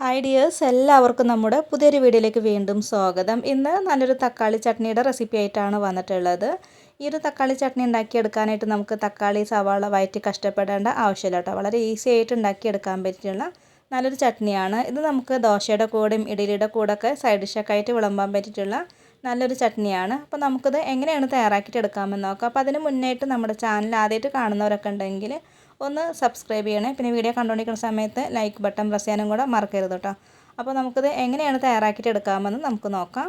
Hi dears എല്ലാവർക്കും നമ്മുടെ പുതിയൊരു വീഡിയോയിലേക്ക് വീണ്ടും സ്വാഗതം. ഇന്ന് നല്ലൊരു തക്കാളി ചട്നിയുടെ റെസിപ്പി ആയിട്ടാണ് വന്നിട്ടുള്ളത്. ഈ ഒരു തക്കാളി ചട്നി ഉണ്ടാക്കിയെടുക്കാനായിട്ട് നമുക്ക് തക്കാളി സവാള വയറ്റി കഷ്ടപ്പെടേണ്ട ആവശ്യമില്ല കേട്ടോ. വളരെ ഈസി ആയിട്ട് ഉണ്ടാക്കിയെടുക്കാൻ പറ്റിയുള്ള നല്ലൊരു ചട്നിയാണ്. ഇത് നമുക്ക് ദോശയുടെ കൂടെയും ഇഡലിയുടെ കൂടെയൊക്കെ സൈഡ് ഡിഷൊക്കെ ആയിട്ട് വിളമ്പാൻ പറ്റിയിട്ടുള്ള നല്ലൊരു ചട്നിയാണ്. അപ്പോൾ നമുക്കിത് എങ്ങനെയാണ് തയ്യാറാക്കിയിട്ട് എടുക്കാമെന്ന് നോക്കാം. അപ്പോൾ അതിന് മുന്നായിട്ട് നമ്മുടെ ചാനൽ ആദ്യമായിട്ട് കാണുന്നവരൊക്കെ ഉണ്ടെങ്കിൽ ഒന്ന് സബ്സ്ക്രൈബ് ചെയ്യണേ. പിന്നെ വീഡിയോ കണ്ടുകൊണ്ടിരിക്കുന്ന സമയത്ത് ലൈക്ക് ബട്ടൺ പ്രസ് ചെയ്യാനും കൂടെ മറക്കരുത് കേട്ടോ. അപ്പോൾ നമുക്കിത് എങ്ങനെയാണ് തയ്യാറാക്കിയിട്ട് എടുക്കാമെന്ന് നമുക്ക് നോക്കാം.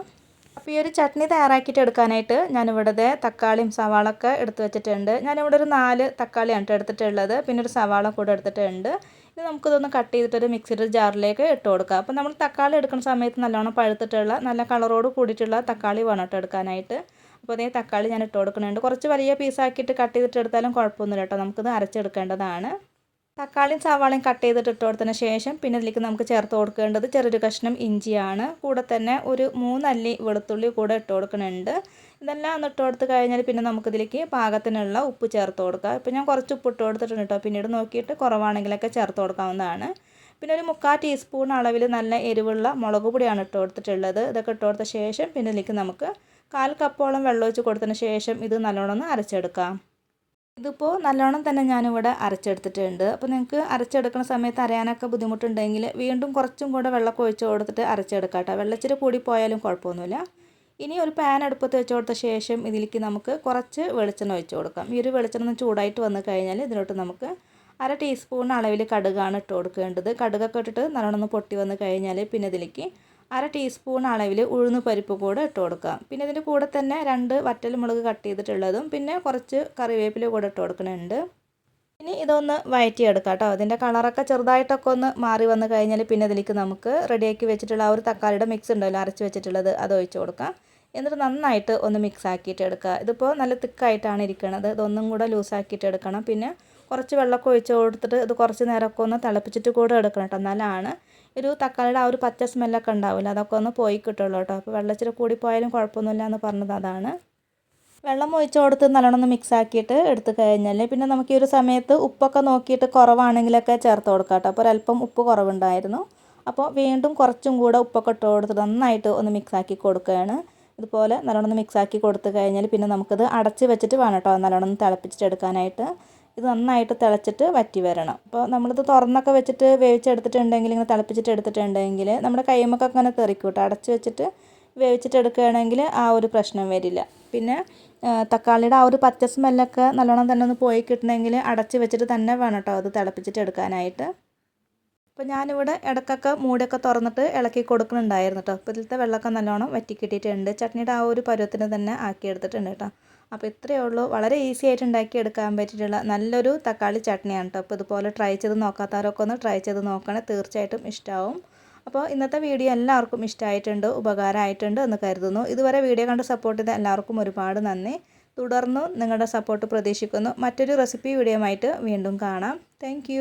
അപ്പോൾ ഈ ഒരു ചട്നി തയ്യാറാക്കിയിട്ട് എടുക്കാനായിട്ട് ഞാനിവിടെ തക്കാളിയും സവാളൊക്കെ എടുത്തു വെച്ചിട്ടുണ്ട്. ഞാനിവിടെ ഒരു നാല് തക്കാളിയാണ് എടുത്തിട്ടുള്ളത്. പിന്നെ ഒരു സവാള കൂടെ എടുത്തിട്ടുണ്ട്. ഇത് നമുക്കിതൊന്ന് കട്ട് ചെയ്തിട്ടൊരു മിക്സിയുടെ ജാറിലേക്ക് ഇട്ട് കൊടുക്കാം. അപ്പോൾ നമ്മൾ തക്കാളി എടുക്കുന്ന സമയത്ത് നല്ലോണം പഴുത്തിട്ടുള്ള നല്ല കളറോട് കൂടിയിട്ടുള്ള തക്കാളി വേണം എടുക്കാനായിട്ട്. അപ്പോൾ അതേ തക്കാളി ഞാൻ ഇട്ട് കൊടുക്കുന്നുണ്ട്. കുറച്ച് വലിയ പീസാക്കിയിട്ട് കട്ട് ചെയ്തിട്ട് എടുത്താലും കുഴപ്പമൊന്നുമില്ല കേട്ടോ. നമുക്കിത് അരച്ചെടുക്കേണ്ടതാണ്. തക്കാളിയും സവാളയും കട്ട് ചെയ്തിട്ട് ഇട്ട് കൊടുത്തതിന് ശേഷം പിന്നെ ഇതിലേക്ക് നമുക്ക് ചേർത്ത് കൊടുക്കേണ്ടത് ചെറിയൊരു കഷ്ണം ഇഞ്ചിയാണ്. കൂടെ തന്നെ ഒരു മൂന്നല്ലി വെളുത്തുള്ളി കൂടെ ഇട്ട് കൊടുക്കുന്നുണ്ട്. ഇതെല്ലാം ഒന്ന് ഇട്ട് കൊടുത്ത് കഴിഞ്ഞാൽ പിന്നെ നമുക്കിതിലേക്ക് പാകത്തിനുള്ള ഉപ്പ് ചേർത്ത് കൊടുക്കാം. ഇപ്പോൾ ഞാൻ കുറച്ച് ഉപ്പ് ഇട്ട് കൊടുത്തിട്ടുണ്ട് കേട്ടോ. പിന്നീട് നോക്കിയിട്ട് കുറവാണെങ്കിലൊക്കെ ചേർത്ത് കൊടുക്കാവുന്നതാണ്. പിന്നെ ഒരു മുക്കാൽ ടീസ്പൂൺ അളവിൽ നല്ല എരിവുള്ള മുളക് പൊടിയാണ് ഇട്ട് കൊടുത്തിട്ടുള്ളത്. ഇതൊക്കെ ഇട്ട് കൊടുത്ത ശേഷം പിന്നെ ഇതിലേക്ക് നമുക്ക് കാൽ കപ്പോളം വെള്ളമൊഴിച്ച് കൊടുത്തതിന് ശേഷം ഇത് നല്ലോണം ഒന്ന് അരച്ചെടുക്കാം. ഇതിപ്പോൾ നല്ലോണം തന്നെ ഞാനിവിടെ അരച്ചെടുത്തിട്ടുണ്ട്. അപ്പോൾ നിങ്ങൾക്ക് അരച്ചെടുക്കുന്ന സമയത്ത് അറിയാനൊക്കെ ബുദ്ധിമുട്ടുണ്ടെങ്കിൽ വീണ്ടും കുറച്ചും കൂടെ വെള്ളമൊക്കെ ഒഴിച്ച് കൊടുത്തിട്ട് അരച്ചെടുക്കാം കേട്ടോ. വെള്ളച്ചിരി കൂടി പോയാലും കുഴപ്പമൊന്നുമില്ല. ഇനി ഒരു പാൻ അടുപ്പത്ത് വെച്ച് കൊടുത്ത ശേഷം ഇതിലേക്ക് നമുക്ക് കുറച്ച് വെളിച്ചെണ്ണ ഒഴിച്ച് കൊടുക്കാം. ഈ ഒരു വെളിച്ചെണ്ണ ചൂടായിട്ട് വന്നു കഴിഞ്ഞാൽ ഇതിലോട്ട് നമുക്ക് അര ടീസ്പൂൺ അളവിൽ കടുകാണ് ഇട്ട് കൊടുക്കേണ്ടത്. കടുകൊക്കെ ഇട്ടിട്ട് നല്ലോണം ഒന്ന് പൊട്ടി വന്നു കഴിഞ്ഞാൽ പിന്നെ ഇതിലേക്ക് അര ടീസ്പൂൺ അളവിൽ ഉഴുന്ന് പരിപ്പ് കൂടെ ഇട്ട് കൊടുക്കാം പിന്നെ ഇതിന്റെ കൂടെ തന്നെ രണ്ട് വറ്റൽ മുളക് കട്ട് ചെയ്തിട്ടുള്ളതും പിന്നെ കുറച്ച് കറിവേപ്പില കൂടെ ഇട്ട് കൊടുക്കുന്നുണ്ട്. ഇനി ഇതൊന്ന് വഴറ്റിയെടുക്കാം കേട്ടോ. അതിന്റെ കളറൊക്കെ ചെറുതായിട്ടൊക്കെ ഒന്ന് മാറി വന്ന് കഴിഞ്ഞാൽ പിന്നെ ഇതിലേക്ക് നമുക്ക് റെഡിയാക്കി വെച്ചിട്ടുള്ള ആ ഒരു തക്കാളിയുടെ മിക്സ് ഉണ്ടല്ലോ അരച്ച് വെച്ചിട്ടുള്ളത് അത് ഒഴിച്ച് കൊടുക്കാം. എന്നിട്ട് നന്നായിട്ട് ഒന്ന് മിക്സ് ആക്കിയിട്ട് എടുക്കുക. ഇതിപ്പോൾ നല്ല തിക്കായിട്ടാണ് ഇരിക്കുന്നത് ഇതൊന്നും കൂടെ ലൂസാക്കിയിട്ട് എടുക്കണം. പിന്നെ കുറച്ച് വെള്ളമൊക്കെ ഒഴിച്ച് കൊടുത്തിട്ട് ഇത് കുറച്ച് നേരമൊക്കെ ഒന്ന് തിളപ്പിച്ചിട്ട് കൂടെ എടുക്കണം കേട്ടോ. എന്നാലാണ് ഒരു തക്കാളിയുടെ ആ ഒരു പച്ച സ്മെല്ലൊക്കെ ഉണ്ടാവില്ല. അതൊക്കെ ഒന്ന് പോയി കിട്ടുള്ളൂ കേട്ടോ. അപ്പോൾ വെള്ളച്ചിരി കൂടി പോയാലും കുഴപ്പമൊന്നുമില്ല എന്ന് പറഞ്ഞത് അതാണ്. വെള്ളം ഒഴിച്ച് കൊടുത്ത് നല്ലോണം ഒന്ന് മിക്സ് ആക്കിയിട്ട് എടുത്തു കഴിഞ്ഞാൽ പിന്നെ നമുക്ക് ഈ ഒരു സമയത്ത് ഉപ്പൊക്കെ നോക്കിയിട്ട് കുറവാണെങ്കിലൊക്കെ ചേർത്ത് കൊടുക്കാം കേട്ടോ. അപ്പോൾ ഒരല്പം ഉപ്പ് കുറവുണ്ടായിരുന്നു. അപ്പോൾ വീണ്ടും കുറച്ചും കൂടെ ഉപ്പൊക്കെ ഇട്ട് കൊടുത്ത് നന്നായിട്ട് ഒന്ന് മിക്സ് ആക്കി കൊടുക്കുകയാണ്. ഇതുപോലെ നല്ലോണം ഒന്ന് മിക്സ് ആക്കി കൊടുത്തു കഴിഞ്ഞാൽ പിന്നെ നമുക്കിത് അടച്ച് വെച്ചിട്ട് വേണം കേട്ടോ. നല്ലോണം തിളപ്പിച്ചിട്ട് എടുക്കാനായിട്ട്. ഇത് നന്നായിട്ട് തിളച്ചിട്ട് വറ്റി വരണം. അപ്പോൾ നമ്മളിത് തുറന്നൊക്കെ വെച്ചിട്ട് വേവിച്ചെടുത്തിട്ടുണ്ടെങ്കിൽ ഇങ്ങനെ തിളപ്പിച്ചിട്ട് എടുത്തിട്ടുണ്ടെങ്കിൽ നമ്മുടെ കൈമൊക്കെ അങ്ങനെ തെറിക്കും കേട്ടോ അടച്ച് വെച്ചിട്ട് വേവിച്ചിട്ട് എടുക്കുകയാണെങ്കിൽ ആ ഒരു പ്രശ്നം വരില്ല. പിന്നെ തക്കാളിയുടെ ആ ഒരു പച്ച സ്മെല്ലൊക്കെ നല്ലോണം തന്നെ ഒന്ന് പോയി കിട്ടണമെങ്കിൽ അടച്ച് വെച്ചിട്ട് തന്നെ വേണം കേട്ടോ അത് തിളപ്പിച്ചിട്ട് എടുക്കാനായിട്ട്. അപ്പോൾ ഞാനിവിടെ ഇടയ്ക്കൊക്കെ മൂടിയൊക്കെ തുറന്നിട്ട് ഇളക്കി കൊടുക്കുന്നുണ്ടായിരുന്നു കേട്ടോ അപ്പോൾ വെള്ളമൊക്കെ നല്ലോണം വറ്റി കിട്ടിയിട്ടുണ്ട്. ചട്നിയുടെ ആ ഒരു പരുവത്തിന് തന്നെ ആക്കിയെടുത്തിട്ടുണ്ട് കേട്ടോ അപ്പോൾ ഇത്രയേ ഉള്ളൂ. വളരെ ഈസി ആയിട്ട് ഉണ്ടാക്കിയെടുക്കാൻ പറ്റിയിട്ടുള്ള നല്ലൊരു തക്കാളി ചട്നിയാണ് കേട്ടോ. അപ്പോൾ ഇതുപോലെ ട്രൈ ചെയ്ത് നോക്കാത്തവരൊക്കെ ഒന്ന് ട്രൈ ചെയ്ത് നോക്കണേ. തീർച്ചയായിട്ടും ഇഷ്ടമാവും അപ്പോൾ ഇന്നത്തെ വീഡിയോ എല്ലാവർക്കും ഇഷ്ടമായിട്ടുണ്ട് ഉപകാരമായിട്ടുണ്ട് എന്ന് കരുതുന്നു. ഇതുവരെ വീഡിയോ കണ്ട് സപ്പോർട്ട് ചെയ്ത എല്ലാവർക്കും ഒരുപാട് നന്ദി. തുടർന്നും നിങ്ങളുടെ സപ്പോർട്ട് പ്രതീക്ഷിക്കുന്നു. മറ്റൊരു റെസിപ്പി വീഡിയോ വീണ്ടും കാണാം. താങ്ക്